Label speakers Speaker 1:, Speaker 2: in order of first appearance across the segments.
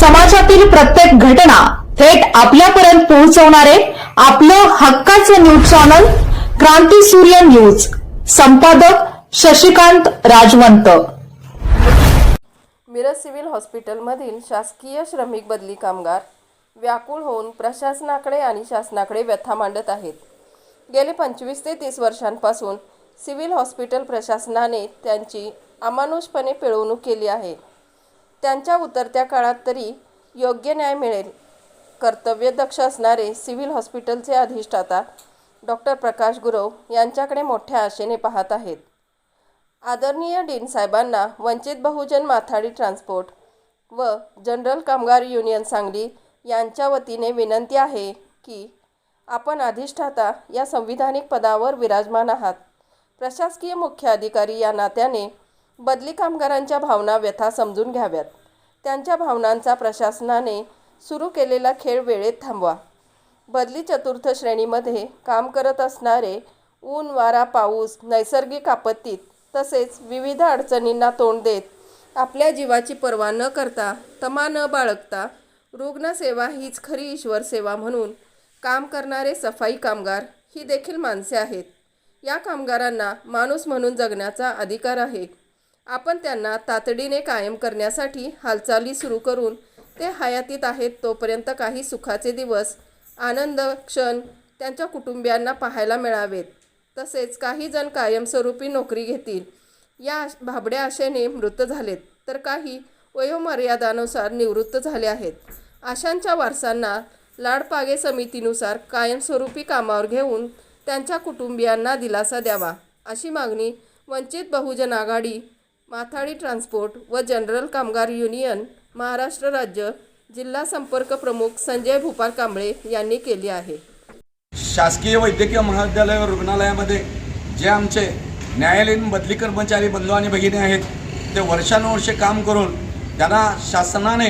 Speaker 1: समाजातील प्रत्येक घटना थेट आपल्यापर्यंत पोहोचवणारे आपलं हक्काचं न्यूज चॅनल क्रांती सूर्य न्यूज. संपादक शशिकांत राजवंत.
Speaker 2: मिरज सिव्हिल हॉस्पिटलमधील शासकीय श्रमिक बदली कामगार व्याकुळ होऊन प्रशासनाकडे आणि शासनाकडे व्यथा मांडत आहेत. गेले पंचवीस ते तीस वर्षांपासून सिव्हिल हॉस्पिटल प्रशासनाने त्यांची अमानुषपणे पिळवणूक केली आहे. त्यांच्या उतरत्या काळात तरी योग्य न्याय मिळेल. कर्तव्यदक्ष असणारे सिव्हिल हॉस्पिटलचे अधिष्ठाता डॉक्टर प्रकाश गुरव यांच्याकडे मोठ्या आशेने पाहत आहेत. आदरणीय डीन साहेबांना वंचित बहुजन माथाडी ट्रान्सपोर्ट व जनरल कामगार युनियन सांगली यांच्या वतीने विनंती आहे की आपण अधिष्ठाता या संविधानिक पदावर विराजमान आहात. प्रशासकीय मुख्य अधिकारी या नात्याने बदली कामगारांच्या भावना व्यथा समजून घ्याव्यात. त्यांच्या भावनांचा प्रशासनाने सुरू केलेला खेळ वेळेत थांबवा. बदली चतुर्थ श्रेणीमध्ये काम करत असणारे ऊन वारा पाऊस नैसर्गिक आपत्तीत तसेच विविध अडचणींना तोंड देत आपल्या जीवाची पर्वा न करता तमा न बाळगता रुग्णसेवा हीच खरी ईश्वर सेवा म्हणून काम करणारे सफाई कामगार ही देखील माणसे आहेत. या कामगारांना माणूस म्हणून जगण्याचा अधिकार आहे. आपण त्यांना तातडीने कायम करण्यासाठी हालचाली सुरू करून ते हयातीत आहेत तोपर्यंत काही सुखाचे दिवस आनंद क्षण त्यांच्या कुटुंबियांना पाहायला मिळावेत. तसेच काही जण कायमस्वरूपी नोकरी घेतील. या भाबड्या आशेने मृत झालेत. तर काही वयोमर्यादानुसार निवृत्त झाले आहेत. आशांच्या वारसांना लाडपागे समितीनुसार कायमस्वरूपी कामावर घेऊन त्यांच्या कुटुंबियांना दिलासा द्यावा अशी मागणी वंचित बहुजन आघाडी माथाडी ट्रान्सपोर्ट व जनरल कामगार युनियन महाराष्ट्र राज्य जिल्हा संपर्क प्रमुख संजय भूपाल कांबळे यांनी केली आहे.
Speaker 3: शासकीय वैद्यकीय महाविद्यालय व रुग्णालयामध्ये जे आमचे न्यायालयीन बदली कर्मचारी बंधू आणि भगिनी आहेत ते वर्षानुवर्षे काम करून त्यांना शासनाने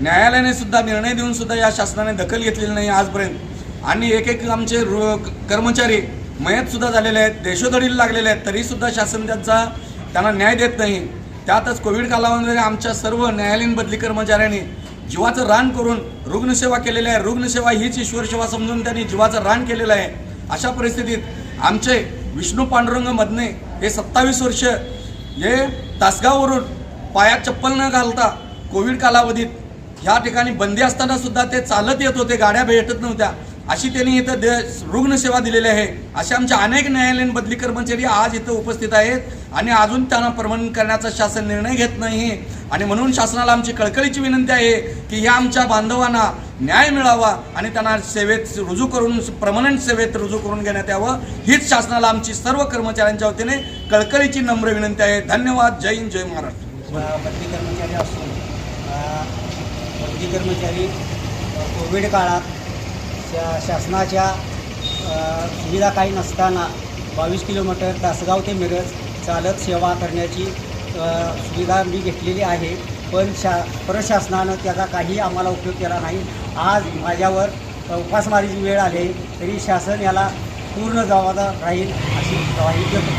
Speaker 3: न्यायालयाने सुद्धा निर्णय देऊन सुद्धा या शासनाने दखल घेतलेली नाही आजपर्यंत. आणि एक एक आमचे रु कर्मचारी मयतसुद्धा झालेले आहेत देशोधडीला लागलेले आहेत तरीसुद्धा शासन त्यांचा त्यांना न्याय देत नाही. त्यातच कोविड कालावधीमध्ये आमच्या सर्व न्यायालयीन बदली कर्मचाऱ्यांनी जीवाचं रान करून रुग्णसेवा केलेली आहे. रुग्णसेवा हीच ईश्वरसेवा समजून त्यांनी जीवाचं रान केलेलं आहे. अशा परिस्थितीत आमचे विष्णू पांडुरंग मदने हे सत्तावीस वर्ष हे तासगाववरून पायात चप्पल न घालता कोविड कालावधीत ह्या ठिकाणी बंदी असताना सुद्धा ते चालत येत होते. गाड्या भेटत नव्हत्या. अशी त्यांनी इथं दे रुग्णसेवा दिलेली आहे. असे आमच्या अनेक न्यायालयीन बदली कर्मचारी आज इथं उपस्थित आहेत आणि अजून त्यांना परमनंट करण्याचा शासन निर्णय घेत नाही. आणि म्हणून शासनाला आमची कळकळीची विनंती आहे की या आमच्या बांधवांना न्याय मिळावा आणि त्यांना सेवेत रुजू करून परमनंट सेवेत रुजू करून घेण्यात यावं. हीच शासनाला आमची सर्व कर्मचाऱ्यांच्या वतीने कळकळीची नम्र विनंती आहे. धन्यवाद. जय हिंद जय महाराष्ट्र.
Speaker 4: बदली कर्मचारी असून बदली कर्मचारी कोविड काळात शा शासनाच्या सुविधा काही नसताना बावीस किलोमीटर तासगाव ते मिरज चालत सेवा करण्याची सुविधा मी घेतलेली आहे. पण शा प्रशासनानं त्याचा काही आम्हाला उपयोग केला नाही. आज माझ्यावर उपासमारीची वेळ आली तरी शासन याला पूर्ण जबाबदार राहील अशी ग्वाही देतो.